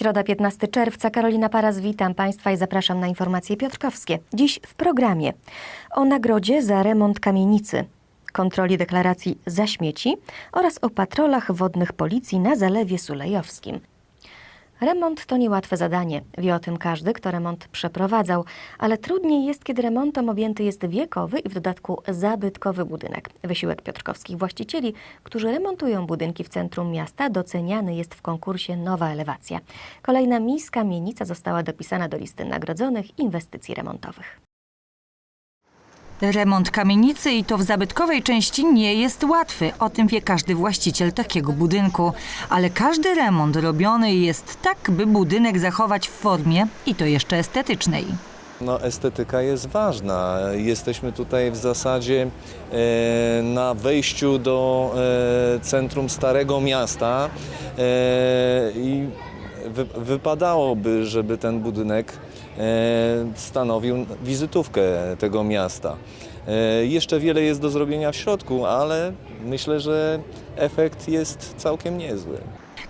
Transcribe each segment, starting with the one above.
Środa 15 czerwca. Karolina Paras, witam Państwa i zapraszam na informacje piotrkowskie. Dziś w programie o nagrodzie za remont kamienicy, kontroli deklaracji za śmieci oraz o patrolach wodnych policji na Zalewie Sulejowskim. Remont to niełatwe zadanie. Wie o tym każdy, kto remont przeprowadzał, ale trudniej jest, kiedy remontem objęty jest wiekowy i w dodatku zabytkowy budynek. Wysiłek piotrkowskich właścicieli, którzy remontują budynki w centrum miasta, doceniany jest w konkursie Nowa Elewacja. Kolejna Miss Kamienica została dopisana do listy nagrodzonych inwestycji remontowych. Remont kamienicy i to w zabytkowej części nie jest łatwy. O tym wie każdy właściciel takiego budynku. Ale każdy remont robiony jest tak, by budynek zachować w formie i to jeszcze estetycznej. No, estetyka jest ważna. Jesteśmy tutaj w zasadzie e, na wejściu do e, centrum Starego Miasta e, i wy, wypadałoby, żeby ten budynek stanowił wizytówkę tego miasta. E, jeszcze wiele jest do zrobienia w środku, ale myślę, że efekt jest całkiem niezły.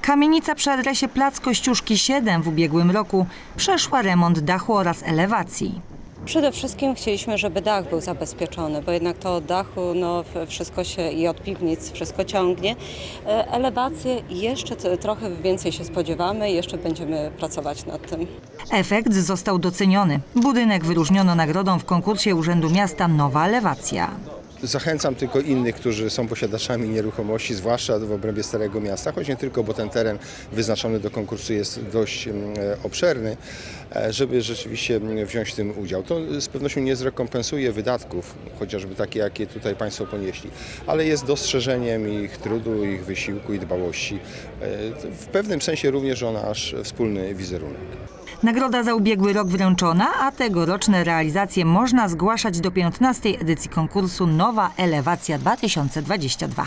Kamienica przy adresie Plac Kościuszki 7 w ubiegłym roku przeszła remont dachu oraz elewacji. Przede wszystkim chcieliśmy, żeby dach był zabezpieczony, bo jednak to od dachu no, wszystko się i od piwnic wszystko ciągnie. E, Elewacje jeszcze trochę więcej się spodziewamy, jeszcze będziemy pracować nad tym. Efekt został doceniony. Budynek wyróżniono nagrodą w konkursie Urzędu Miasta Nowa Elewacja. Zachęcam tylko innych, którzy są posiadaczami nieruchomości, zwłaszcza w obrębie Starego Miasta, choć nie tylko, bo ten teren wyznaczony do konkursu jest dość mm, e, obszerny, e, żeby rzeczywiście mm, wziąć w tym udział. To z pewnością nie zrekompensuje wydatków, chociażby takie, jakie tutaj Państwo ponieśli, ale jest dostrzeżeniem ich trudu, ich wysiłku i dbałości. E, W pewnym sensie również o nasz wspólny wizerunek. Nagroda za ubiegły rok wręczona, a tegoroczne realizacje można zgłaszać do 15. edycji konkursu Nowa Elewacja 2022.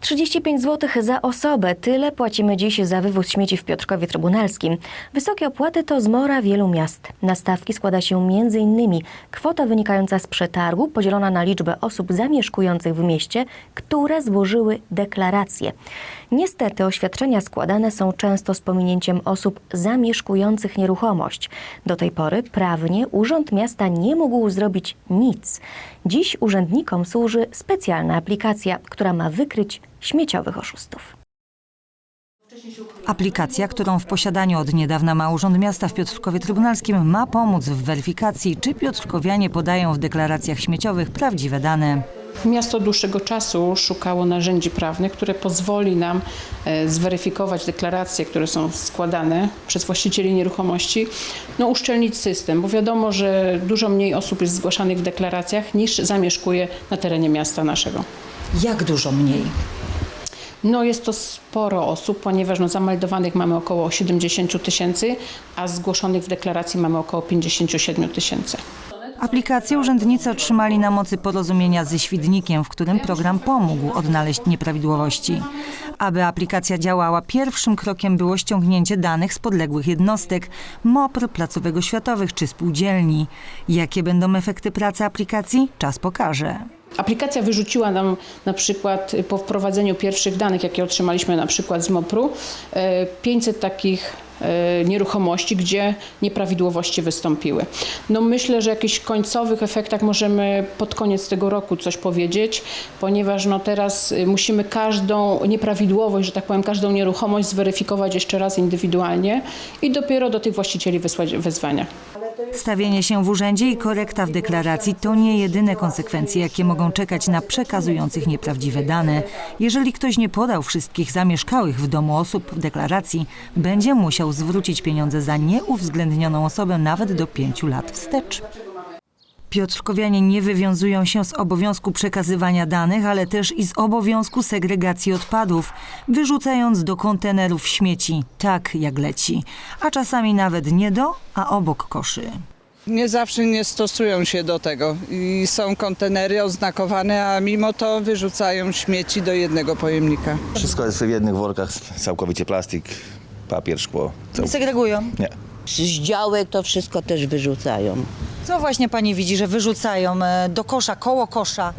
35 zł za osobę. Tyle płacimy dziś za wywóz śmieci w Piotrkowie Trybunalskim. Wysokie opłaty to zmora wielu miast. Na stawki składa się m.in. kwota wynikająca z przetargu podzielona na liczbę osób zamieszkujących w mieście, które złożyły deklaracje. Niestety oświadczenia składane są często z pominięciem osób zamieszkujących nieruchomość. Do tej pory prawnie Urząd Miasta nie mógł zrobić nic. Dziś urzędnikom służy specjalna aplikacja, która ma wykryć śmieciowych oszustów. Aplikacja, którą w posiadaniu od niedawna ma Urząd Miasta w Piotrkowie Trybunalskim, ma pomóc w weryfikacji, czy piotrkowianie podają w deklaracjach śmieciowych prawdziwe dane. Miasto dłuższego czasu szukało narzędzi prawnych, które pozwoli nam e, zweryfikować deklaracje, które są składane przez właścicieli nieruchomości, no uszczelnić system, bo wiadomo, że dużo mniej osób jest zgłaszanych w deklaracjach niż zamieszkuje na terenie miasta naszego. Jak dużo mniej? No jest to sporo osób, ponieważ no, zameldowanych mamy około 70 tysięcy, a zgłoszonych w deklaracji mamy około 57 tysięcy. Aplikację urzędnicy otrzymali na mocy porozumienia ze Świdnikiem, w którym program pomógł odnaleźć nieprawidłowości. Aby aplikacja działała, pierwszym krokiem było ściągnięcie danych z podległych jednostek, MOPR, placówek oświatowych czy spółdzielni. Jakie będą efekty pracy aplikacji? Czas pokaże. Aplikacja wyrzuciła nam na przykład po wprowadzeniu pierwszych danych, jakie otrzymaliśmy na przykład z MOPR-u, e, 500 takich e, nieruchomości, gdzie nieprawidłowości wystąpiły. No myślę, że jakichś końcowych efektach możemy pod koniec tego roku coś powiedzieć, ponieważ no teraz y, musimy każdą nieprawidłowość, że tak powiem, każdą nieruchomość zweryfikować jeszcze raz indywidualnie i dopiero do tych właścicieli wysłać wezwania. Stawienie się w urzędzie i korekta w deklaracji to nie jedyne konsekwencje, jakie mogą czekać na przekazujących nieprawdziwe dane. Jeżeli ktoś nie podał wszystkich zamieszkałych w domu osób w deklaracji, będzie musiał zwrócić pieniądze za nieuwzględnioną osobę nawet do pięciu lat wstecz. Piotrkowianie nie wywiązują się z obowiązku przekazywania danych, ale też i z obowiązku segregacji odpadów, wyrzucając do kontenerów śmieci tak jak leci, a czasami nawet nie do, a obok koszy. Nie zawsze nie stosują się do tego i są kontenery oznakowane, a mimo to wyrzucają śmieci do jednego pojemnika. Wszystko jest w jednych workach, całkowicie plastik, papier, szkło. Cał... segregują. Nie. Z działek to wszystko też wyrzucają. Co właśnie pani widzi, że wyrzucają e, do kosza, koło kosza?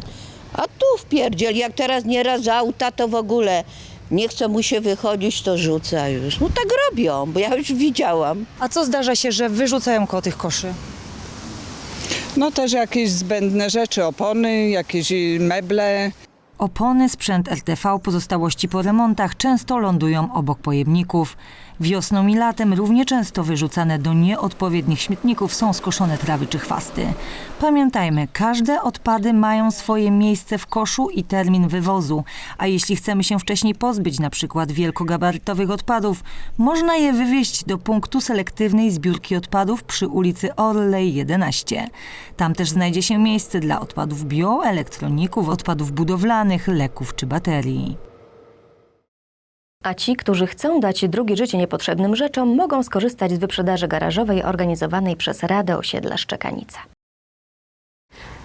A tu wpierdziel, jak teraz nieraz z auta, to w ogóle Nie chce mu się wychodzić, to rzuca już. No tak robią, bo ja już widziałam. A co zdarza się, że wyrzucają koło tych koszy? No też jakieś zbędne rzeczy, opony, jakieś y, meble. Opony, sprzęt RTV, pozostałości po remontach często lądują obok pojemników. Wiosną i latem równie często wyrzucane do nieodpowiednich śmietników są skoszone trawy czy chwasty. Pamiętajmy, każde odpady mają swoje miejsce w koszu i termin wywozu, a jeśli chcemy się wcześniej pozbyć przykład wielkogabarytowych odpadów, można je wywieźć do punktu selektywnej zbiórki odpadów przy ulicy Orlej 11. Tam też znajdzie się miejsce dla odpadów bio, elektroników, odpadów budowlanych, leków czy baterii. A ci, którzy chcą dać drugie życie niepotrzebnym rzeczom, mogą skorzystać z wyprzedaży garażowej organizowanej przez Radę Osiedla Szczekanica.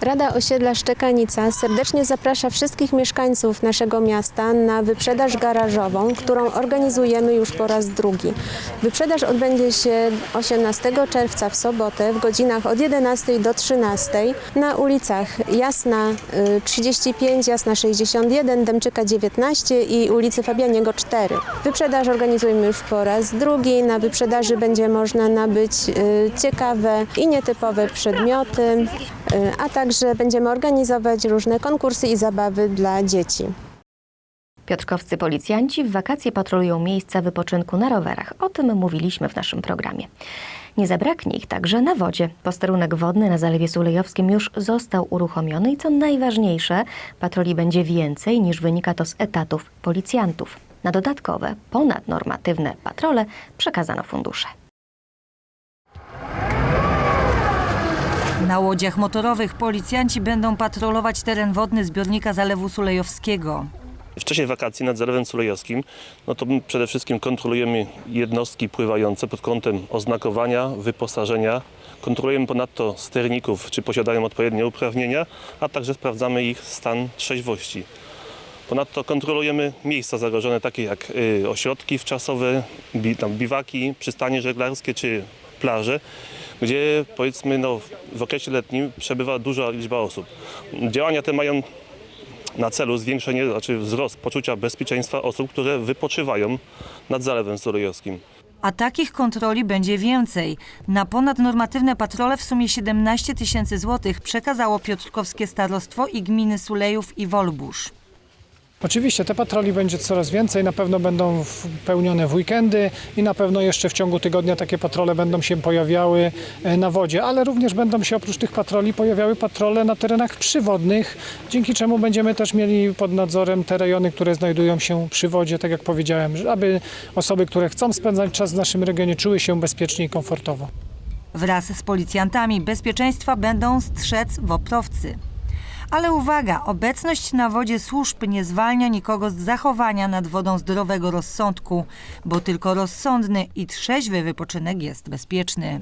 Rada Osiedla Szczekanica serdecznie zaprasza wszystkich mieszkańców naszego miasta na wyprzedaż garażową, którą organizujemy już po raz drugi. Wyprzedaż odbędzie się 18 czerwca w sobotę w godzinach od 11 do 13 na ulicach Jasna y, 35, Jasna 61, Dębczyka 19 i ulicy Fabianiego 4. Wyprzedaż organizujemy już po raz drugi. Na wyprzedaży będzie można nabyć y, ciekawe i nietypowe przedmioty, y, a także będziemy organizować różne konkursy i zabawy dla dzieci. Piotrkowscy policjanci w wakacje patrolują miejsca wypoczynku na rowerach. O tym mówiliśmy w naszym programie. Nie zabraknie ich także na wodzie. Posterunek wodny na Zalewie Sulejowskim już został uruchomiony i co najważniejsze, patroli będzie więcej niż wynika to z etatów policjantów. Na dodatkowe, ponadnormatywne patrole przekazano fundusze. Na łodziach motorowych policjanci będą patrolować teren wodny zbiornika Zalewu Sulejowskiego. W czasie wakacji nad Zalewem Sulejowskim, no to przede wszystkim kontrolujemy jednostki pływające pod kątem oznakowania, wyposażenia. Kontrolujemy ponadto sterników, czy posiadają odpowiednie uprawnienia, a także sprawdzamy ich stan trzeźwości. Ponadto kontrolujemy miejsca zagrożone, takie jak y, ośrodki wczasowe, bi, biwaki, przystanie żeglarskie czy plaże, gdzie powiedzmy no, w okresie letnim przebywa duża liczba osób. Działania te mają na celu zwiększenie, znaczy wzrost poczucia bezpieczeństwa osób, które wypoczywają nad Zalewem Sulejowskim. A takich kontroli będzie więcej. Na ponadnormatywne patrole w sumie 17 tysięcy złotych przekazało Piotrkowskie Starostwo i gminy Sulejów i Wolbusz. Oczywiście te patroli będzie coraz więcej, na pewno będą w- pełnione w weekendy i na pewno jeszcze w ciągu tygodnia takie patrole będą się pojawiały e, na wodzie, ale również będą się oprócz tych patroli pojawiały patrole na terenach przywodnych, dzięki czemu będziemy też mieli pod nadzorem te rejony, które znajdują się przy wodzie, tak jak powiedziałem, aby osoby, które chcą spędzać czas w naszym regionie czuły się bezpiecznie i komfortowo. Wraz z policjantami bezpieczeństwa będą strzec woprowcy. Ale uwaga, obecność na wodzie służb nie zwalnia nikogo z zachowania nad wodą zdrowego rozsądku, bo tylko rozsądny i trzeźwy wypoczynek jest bezpieczny.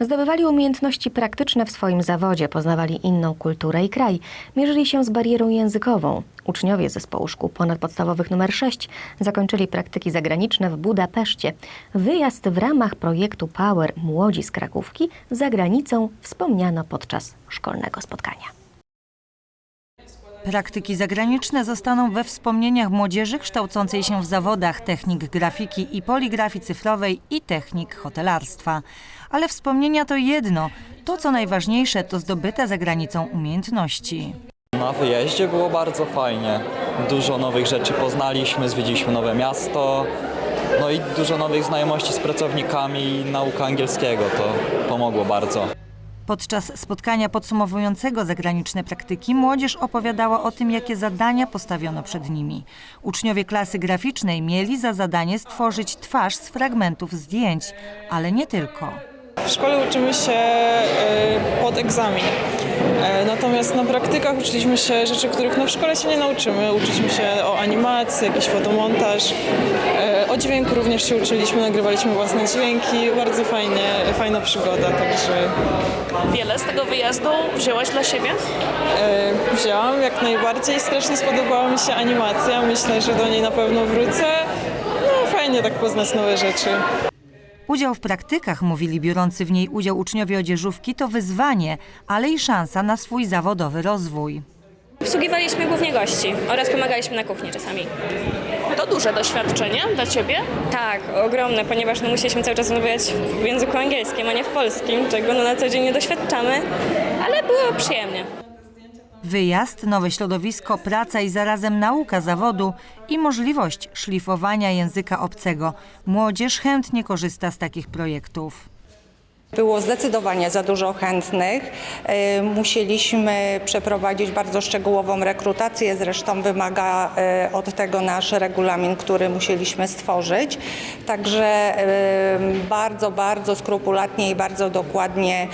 Zdobywali umiejętności praktyczne w swoim zawodzie, poznawali inną kulturę i kraj, mierzyli się z barierą językową. Uczniowie zespołu szkół ponadpodstawowych nr 6 zakończyli praktyki zagraniczne w Budapeszcie. Wyjazd w ramach projektu Power Młodzi z Krakówki za granicą wspomniano podczas szkolnego spotkania. Praktyki zagraniczne zostaną we wspomnieniach młodzieży kształcącej się w zawodach technik grafiki i poligrafii cyfrowej i technik hotelarstwa. Ale wspomnienia to jedno. To, co najważniejsze, to zdobyte za granicą umiejętności. Na wyjeździe było bardzo fajnie. Dużo nowych rzeczy poznaliśmy, zwiedziliśmy nowe miasto. No i dużo nowych znajomości z pracownikami, nauka angielskiego to pomogło bardzo. Podczas spotkania podsumowującego zagraniczne praktyki młodzież opowiadała o tym, jakie zadania postawiono przed nimi. Uczniowie klasy graficznej mieli za zadanie stworzyć twarz z fragmentów zdjęć, ale nie tylko. W szkole uczymy się e, pod egzamin. E, Natomiast na praktykach uczyliśmy się rzeczy, których no w szkole się nie nauczymy. Uczyliśmy się o animacji, jakiś fotomontaż. E, O dźwięku również się uczyliśmy, nagrywaliśmy własne dźwięki. Bardzo fajnie, fajna przygoda, także Wiele z tego wyjazdu wzięłaś dla siebie? e, wzięłam jak najbardziej. Strasznie spodobała mi się animacja. Myślę, że do niej na pewno wrócę. No fajnie tak poznać nowe rzeczy. Udział w praktykach, mówili biorący w niej udział uczniowie odzieżówki, to wyzwanie, ale i szansa na swój zawodowy rozwój. Obsługiwaliśmy głównie gości oraz pomagaliśmy na kuchni czasami. To duże doświadczenie dla Ciebie? Tak, ogromne, ponieważ no, musieliśmy cały czas rozmawiać w języku angielskim, a nie w polskim, czego no, na co dzień nie doświadczamy, ale było przyjemnie. Wyjazd, nowe środowisko, praca i zarazem nauka zawodu i możliwość szlifowania języka obcego. Młodzież chętnie korzysta z takich projektów. Było zdecydowanie za dużo chętnych. E, Musieliśmy przeprowadzić bardzo szczegółową rekrutację, zresztą wymaga e, od tego nasz regulamin, który musieliśmy stworzyć. Także e, bardzo, bardzo skrupulatnie i bardzo dokładnie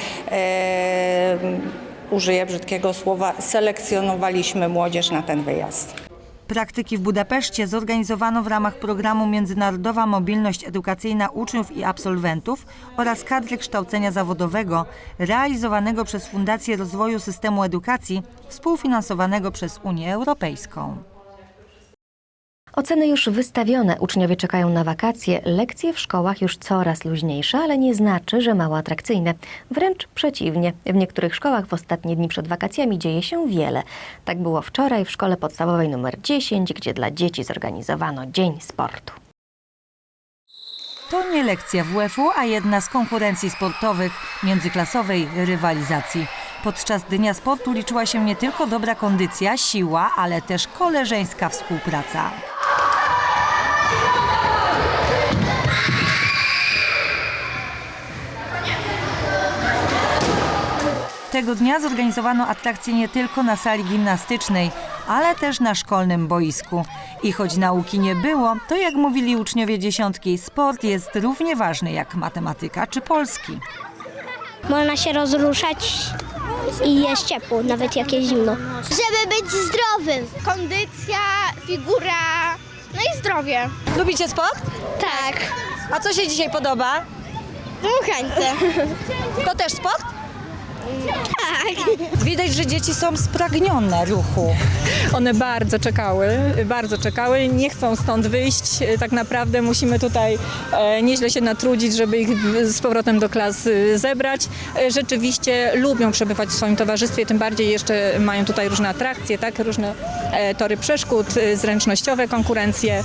użyję brzydkiego słowa, selekcjonowaliśmy młodzież na ten wyjazd. Praktyki w Budapeszcie zorganizowano w ramach programu Międzynarodowa Mobilność Edukacyjna Uczniów i Absolwentów oraz kadry kształcenia zawodowego realizowanego przez Fundację Rozwoju Systemu Edukacji współfinansowanego przez Unię Europejską. Oceny już wystawione, uczniowie czekają na wakacje, lekcje w szkołach już coraz luźniejsze, ale nie znaczy, że mało atrakcyjne. Wręcz przeciwnie, w niektórych szkołach w ostatnie dni przed wakacjami dzieje się wiele. Tak było wczoraj w szkole podstawowej nr 10, gdzie dla dzieci zorganizowano Dzień Sportu. To nie lekcja WF-u, a jedna z konkurencji sportowych międzyklasowej rywalizacji. Podczas Dnia Sportu liczyła się nie tylko dobra kondycja, siła, ale też koleżeńska współpraca. Tego dnia zorganizowano atrakcje nie tylko na sali gimnastycznej, ale też na szkolnym boisku. I choć nauki nie było, to jak mówili uczniowie dziesiątki, sport jest równie ważny jak matematyka czy polski. Można się rozruszać i jest ciepło, nawet jak jest zimno. Żeby być zdrowym. Kondycja, figura, no i zdrowie. Lubicie sport? Tak. A co się dzisiaj podoba? Dmuchańce. To też sport? Tak. Widać, że dzieci są spragnione ruchu. One bardzo czekały, bardzo czekały, nie chcą stąd wyjść. Tak naprawdę musimy tutaj e, nieźle się natrudzić, żeby ich z powrotem do klas e, zebrać. E, Rzeczywiście lubią przebywać w swoim towarzystwie, tym bardziej jeszcze mają tutaj różne atrakcje, tak? różne tory przeszkód, zręcznościowe konkurencje,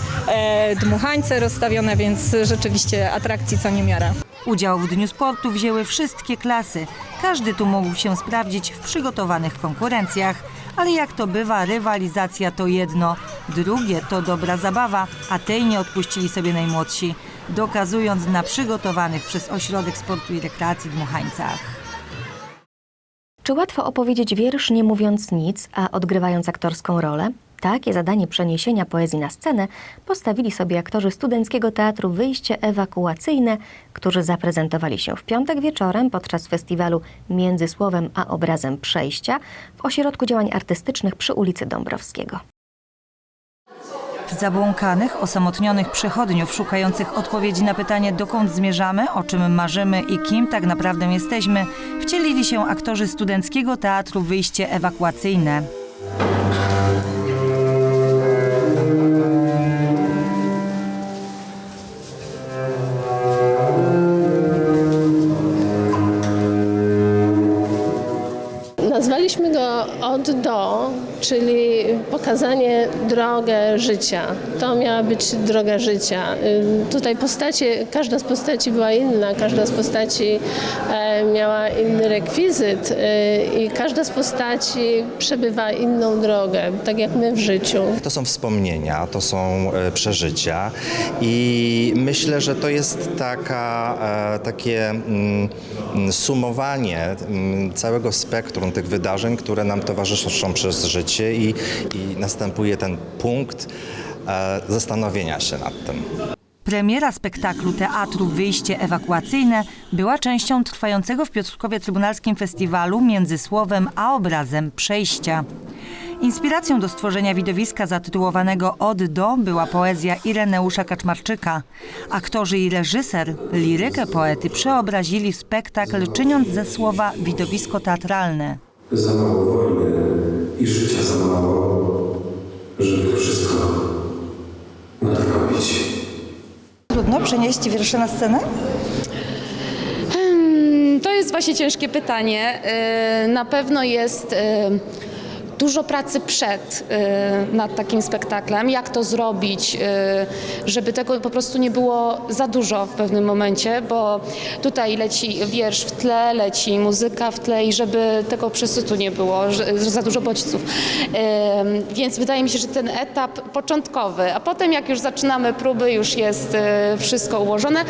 dmuchańce rozstawione, więc rzeczywiście atrakcji co niemiara. Udział w Dniu Sportu wzięły wszystkie klasy. Każdy tu mógł się sprawdzić w przygotowanych konkurencjach, ale jak to bywa, rywalizacja to jedno, drugie to dobra zabawa, a tej nie odpuścili sobie najmłodsi, dokazując na przygotowanych przez Ośrodek Sportu i Rekreacji Dmuchańcach. Czy łatwo opowiedzieć wiersz nie mówiąc nic, a odgrywając aktorską rolę? Takie zadanie przeniesienia poezji na scenę postawili sobie aktorzy Studenckiego Teatru Wyjście Ewakuacyjne, którzy zaprezentowali się w piątek wieczorem podczas festiwalu Między Słowem a Obrazem Przejścia w Ośrodku Działań Artystycznych przy ulicy Dąbrowskiego. W zabłąkanych, osamotnionych przechodniów szukających odpowiedzi na pytanie, dokąd zmierzamy, o czym marzymy i kim tak naprawdę jesteśmy, wcielili się aktorzy Studenckiego Teatru Wyjście Ewakuacyjne. Od do, czyli pokazanie drogę życia. To miała być droga życia. Ym, Tutaj postacie, każda z postaci była inna, każda z postaci e, miała inny rekwizyt e, i każda z postaci przebywa inną drogę, tak jak my w życiu. To są wspomnienia, to są e, przeżycia i myślę, że to jest taka, e, takie mm, mm, sumowanie mm, całego spektrum tych wydarzeń, które nam towarzyszą przez życie i, i następuje ten punkt e, zastanowienia się nad tym. Premiera spektaklu Teatru Wyjście Ewakuacyjne była częścią trwającego w Piotrkowie Trybunalskim Festiwalu Między Słowem a Obrazem Przejścia. Inspiracją do stworzenia widowiska zatytułowanego Od do była poezja Ireneusza Kaczmarczyka. Aktorzy i reżyser lirykę poety przeobrazili w spektakl, czyniąc ze słowa widowisko teatralne. Za mało wojny i życia za mało, żeby wszystko nadrobić. Trudno przenieść wiersze na scenę? To jest właśnie ciężkie pytanie. E, Na pewno jest e, dużo pracy przed y, nad takim spektaklem, jak to zrobić, y, żeby tego po prostu nie było za dużo w pewnym momencie, bo tutaj leci wiersz w tle, leci muzyka w tle i żeby tego przesytu nie było, że, za dużo bodźców. Ym, Więc wydaje mi się, że ten etap początkowy, a potem jak już zaczynamy próby, już jest y, wszystko ułożone, y,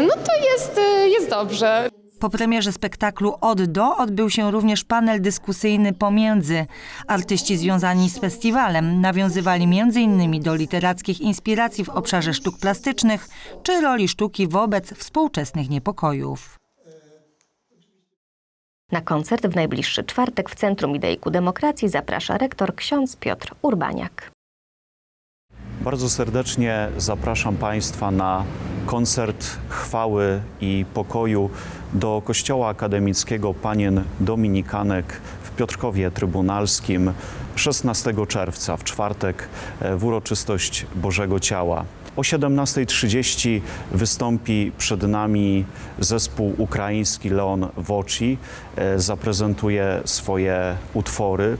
no to jest, y, jest dobrze. Po premierze spektaklu Od do odbył się również panel dyskusyjny pomiędzy. Artyści związani z festiwalem nawiązywali m.in. do literackich inspiracji w obszarze sztuk plastycznych czy roli sztuki wobec współczesnych niepokojów. Na koncert w najbliższy czwartek w Centrum Idei ku Demokracji zaprasza rektor ksiądz Piotr Urbaniak. Bardzo serdecznie zapraszam Państwa na koncert chwały i pokoju do Kościoła Akademickiego Panien Dominikanek w Piotrkowie Trybunalskim 16 czerwca w czwartek e, w uroczystość Bożego Ciała. O 17.30 wystąpi przed nami zespół ukraiński Leon Woci, e, zaprezentuje swoje utwory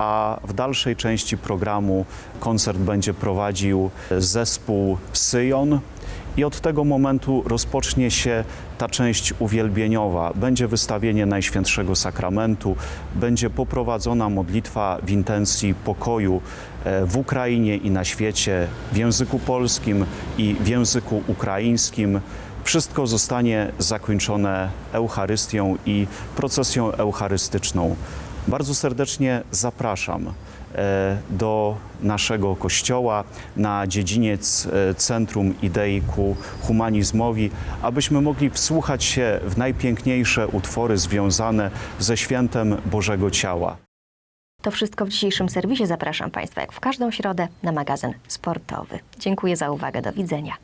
a w dalszej części programu koncert będzie prowadził zespół Syjon. I od tego momentu rozpocznie się ta część uwielbieniowa. Będzie wystawienie Najświętszego Sakramentu, będzie poprowadzona modlitwa w intencji pokoju e, w Ukrainie i na świecie, w języku polskim i w języku ukraińskim. Wszystko zostanie zakończone Eucharystią i procesją eucharystyczną. Bardzo serdecznie zapraszam e, do naszego kościoła na dziedziniec e, Centrum Idei ku Humanizmowi, abyśmy mogli wsłuchać się w najpiękniejsze utwory związane ze świętem Bożego Ciała. To wszystko w dzisiejszym serwisie. Zapraszam Państwa jak w każdą środę na magazyn sportowy. Dziękuję za uwagę. Do widzenia.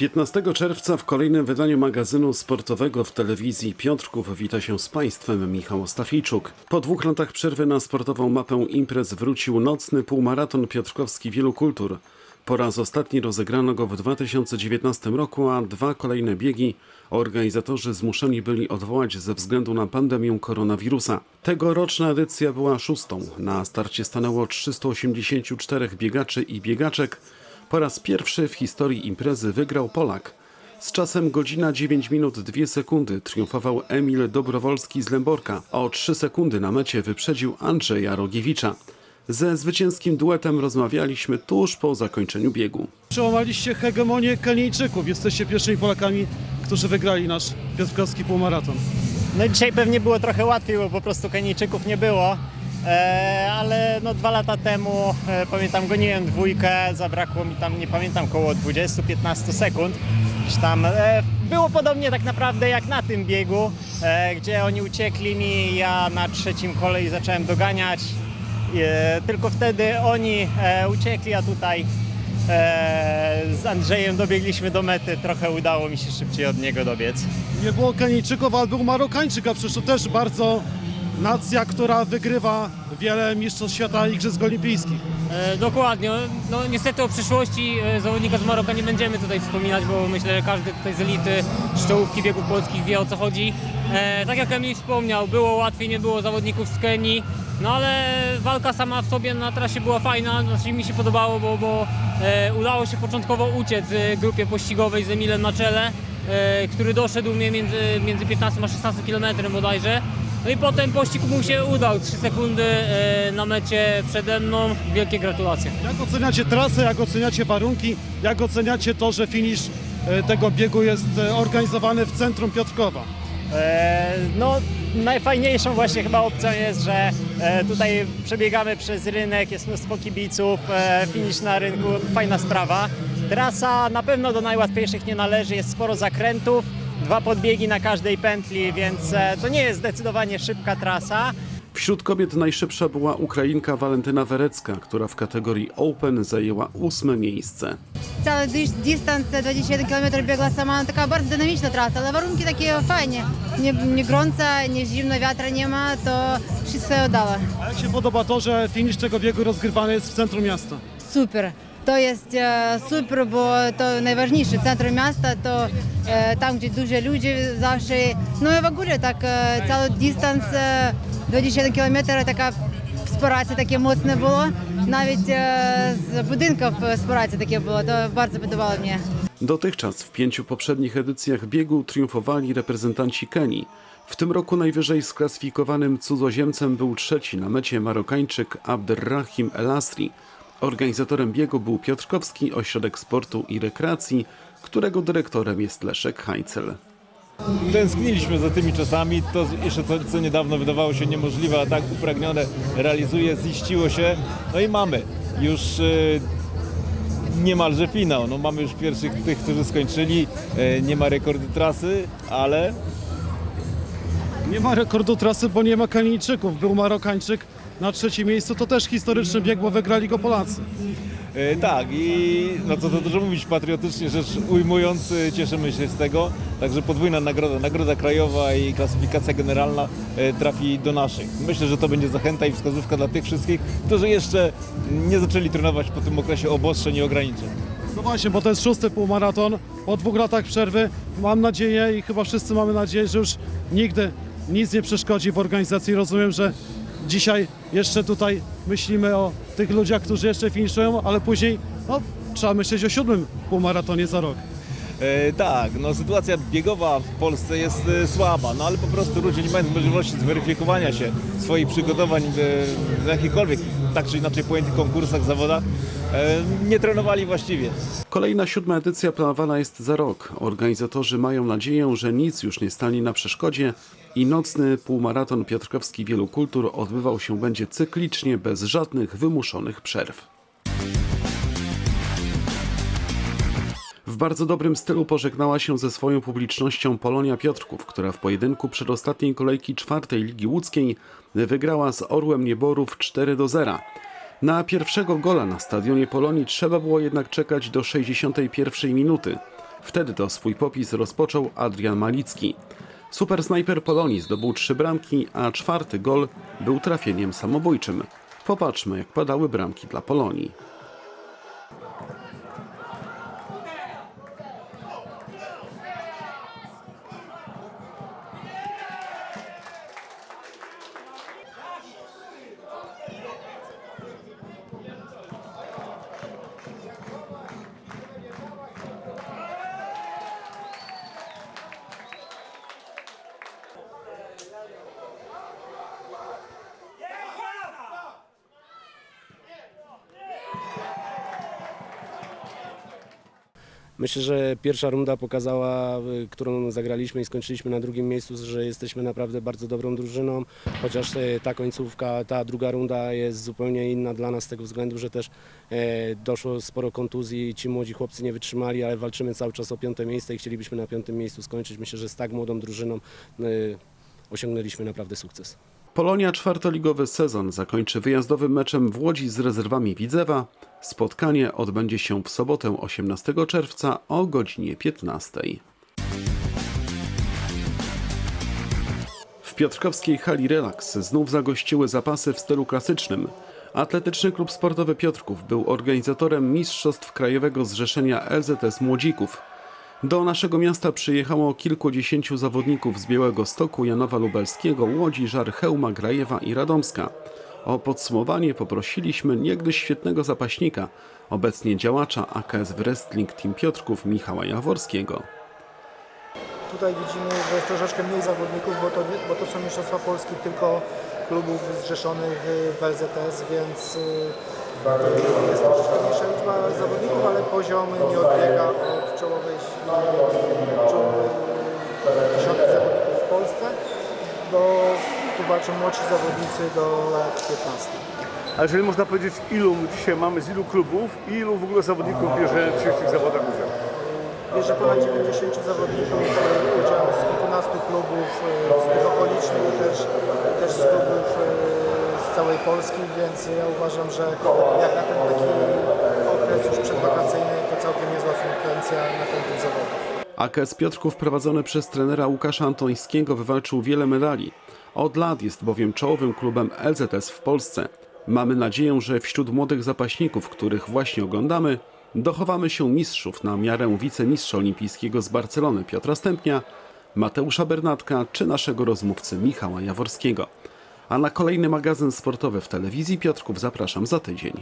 Piętnastego czerwca w kolejnym wydaniu magazynu sportowego w telewizji Piotrków wita się z Państwem Michał Stafijczuk. Po dwóch latach przerwy na sportową mapę imprez wrócił nocny półmaraton piotrkowski Wielu Kultur. Po raz ostatni rozegrano go w 2019 roku, a dwa kolejne biegi organizatorzy zmuszeni byli odwołać ze względu na pandemię koronawirusa. Tegoroczna edycja była szóstą. Na starcie stanęło 384 biegaczy i biegaczek. Po raz pierwszy w historii imprezy wygrał Polak. Z czasem godzina 9 minut 2 sekundy triumfował Emil Dobrowolski z Lęborka, a o 3 sekundy na mecie wyprzedził Andrzeja Rogiewicza. Ze zwycięskim duetem rozmawialiśmy tuż po zakończeniu biegu. Przełamaliście hegemonię Kenijczyków. Jesteście pierwszymi Polakami, którzy wygrali nasz piotrkowski półmaraton. No dzisiaj pewnie było trochę łatwiej, bo po prostu Kenijczyków nie było. E, ale no dwa lata temu, e, pamiętam, goniłem dwójkę, zabrakło mi tam, nie pamiętam, około 20-15 sekund. Tam e, było podobnie tak naprawdę jak na tym biegu, gdzie oni uciekli mi, ja na trzecim kolei zacząłem doganiać. Tylko wtedy oni uciekli, a tutaj z Andrzejem dobiegliśmy do mety. Trochę udało mi się szybciej od niego dobiec. Nie było Kenijczyków, ale był Marokańczyk, a przecież to też bardzo nacja, która wygrywa wiele mistrzostw świata i igrzysk olimpijskich. E, dokładnie. No niestety o przyszłości e, zawodnika z Maroka nie będziemy tutaj wspominać, bo myślę, że każdy tutaj z elity z czołówki biegów polskich wie o co chodzi. E, tak jak Emil wspomniał, było łatwiej, nie było zawodników z Kenii, no ale walka sama w sobie na trasie była fajna, znaczy mi się podobało, bo, bo e, udało się początkowo uciec e, grupie pościgowej z Emilem na czele, e, który doszedł mnie między, między 15 a 16 km bodajże. No i potem pościg mu się udał, 3 sekundy e, na mecie przede mną. Wielkie gratulacje. Jak oceniacie trasę, jak oceniacie warunki, jak oceniacie to, że finisz e, tego biegu jest e, organizowany w centrum Piotrkowa? No najfajniejszą właśnie chyba opcją jest, że tutaj przebiegamy przez rynek, jest mnóstwo kibiców, finisz na rynku, fajna sprawa. Trasa na pewno do najłatwiejszych nie należy, jest sporo zakrętów, dwa podbiegi na każdej pętli, więc e, to nie jest zdecydowanie szybka trasa. Wśród kobiet najszybsza była Ukrainka Walentyna Werecka, która w kategorii Open zajęła ósme miejsce. Cały dys- dystans 21 km biegła sama, no taka bardzo dynamiczna trasa, ale warunki takie fajnie. Nie, nie gorąco, nie zimno, wiatra nie ma, to wszystko się udało. A jak się podoba to, że finisz tego biegu rozgrywany jest w centrum miasta? Super. To jest e, super, bo to najważniejsze, centrum miasta, to e, tam, gdzie dużo ludzi zawsze, no i w ogóle tak e, cały dystans e, 21 km, taka wsparcie takie mocne było, nawet z budynków wsparcie takie było, to bardzo podobało mnie. Dotychczas w pięciu poprzednich edycjach biegu triumfowali reprezentanci Kenii. W tym roku najwyżej sklasyfikowanym cudzoziemcem był trzeci na mecie Marokańczyk Abderrahim Elasri. Organizatorem biegu był Piotrkowski Ośrodek Sportu i Rekreacji, którego dyrektorem jest Leszek Heinzel. Tęskniliśmy za tymi czasami, to jeszcze co, co niedawno wydawało się niemożliwe, a tak upragnione realizuje, ziściło się, no i mamy już e, niemalże finał. No, mamy już pierwszych tych, którzy skończyli, e, nie ma rekordu trasy, ale Nie ma rekordu trasy, bo nie ma Kenijczyków. Był Marokańczyk na trzecim miejscu, to też historyczny bieg, bo wygrali go Polacy. E, Tak, i no co to dużo mówić, patriotycznie rzecz ujmując, e, cieszymy się z tego. Także podwójna nagroda, nagroda krajowa i klasyfikacja generalna e, trafi do naszych. Myślę, że to będzie zachęta i wskazówka dla tych wszystkich, którzy jeszcze nie zaczęli trenować po tym okresie obostrzeń i ograniczeń. No właśnie, bo to jest szósty półmaraton. Po dwóch latach przerwy mam nadzieję i chyba wszyscy mamy nadzieję, że już nigdy nic nie przeszkodzi w organizacji. Rozumiem, że dzisiaj jeszcze tutaj myślimy o tych ludziach, którzy jeszcze finiszują, ale później no, trzeba myśleć o siódmym półmaratonie za rok. E, tak, no sytuacja biegowa w Polsce jest e, słaba, no ale po prostu ludzie nie mają możliwości zweryfikowania się swoich przygotowań w, w jakichkolwiek tak czy inaczej pojętych konkursach, zawodach, e, nie trenowali właściwie. Kolejna siódma edycja planowana jest za rok. Organizatorzy mają nadzieję, że nic już nie stanie na przeszkodzie i nocny półmaraton Piotrkowski Wielu Kultur odbywał się będzie cyklicznie, bez żadnych wymuszonych przerw. W bardzo dobrym stylu pożegnała się ze swoją publicznością Polonia Piotrków, która w pojedynku przedostatniej kolejki czwartej Ligi Łódzkiej wygrała z Orłem Nieborów 4 do 0. Na pierwszego gola na stadionie Polonii trzeba było jednak czekać do 61 minuty. Wtedy to swój popis rozpoczął Adrian Malicki. Super snajper Polonii zdobył trzy bramki, a czwarty gol był trafieniem samobójczym. Popatrzmy, jak padały bramki dla Polonii. Myślę, że pierwsza runda pokazała, którą zagraliśmy i skończyliśmy na drugim miejscu, że jesteśmy naprawdę bardzo dobrą drużyną, chociaż y, ta końcówka, ta druga runda jest zupełnie inna dla nas z tego względu, że też e, doszło sporo kontuzji i ci młodzi chłopcy nie wytrzymali, ale walczymy cały czas o piąte miejsce i chcielibyśmy na piątym miejscu skończyć. Myślę, że z tak młodą drużyną y, osiągnęliśmy naprawdę sukces. Polonia czwartoligowy sezon zakończy wyjazdowym meczem w Łodzi z rezerwami Widzewa. Spotkanie odbędzie się w sobotę 18 czerwca o godzinie 15. W Piotrkowskiej hali Relax znów zagościły zapasy w stylu klasycznym. Atletyczny Klub Sportowy Piotrków był organizatorem Mistrzostw Krajowego Zrzeszenia LZS Młodzików. Do naszego miasta przyjechało kilkudziesięciu zawodników z Białego Stoku, Janowa Lubelskiego, Łodzi, Żarchełma, Grajewa i Radomska. O podsumowanie poprosiliśmy niegdyś świetnego zapaśnika, obecnie działacza AKS Wrestling Team Piotrków Michała Jaworskiego. Tutaj widzimy, że jest troszeczkę mniej zawodników, bo to, bo to są mistrzostwa Polski tylko klubów zrzeszonych w LZS, więc y, jest troszeczkę mniejsza liczba zawodników, ale poziom nie odbiega od czołowej dziesiątek zawodników w Polsce, bo tu walczą młodsi zawodnicy do lat 15. A jeżeli można powiedzieć, ilu dzisiaj mamy, z ilu klubów i ilu w ogóle zawodników bierze w tych zawodach udział? bierze ponad 90 zawodników, e, udział z kilkunastu klubów, e, z tych okolicznych i też, i też z klubów e, z całej Polski, więc ja uważam, że jak na ten taki okres już przedwakacyjny, to całkiem niezła frekwencja na ten typ zawodów. AKS Piotrków prowadzony przez trenera Łukasza Antońskiego wywalczył wiele medali. Od lat jest bowiem czołowym klubem LZS w Polsce. Mamy nadzieję, że wśród młodych zapaśników, których właśnie oglądamy, dochowamy się mistrzów na miarę wicemistrza olimpijskiego z Barcelony Piotra Stępnia, Mateusza Bernatka czy naszego rozmówcy Michała Jaworskiego. A na kolejny magazyn sportowy w telewizji Piotrków zapraszam za tydzień.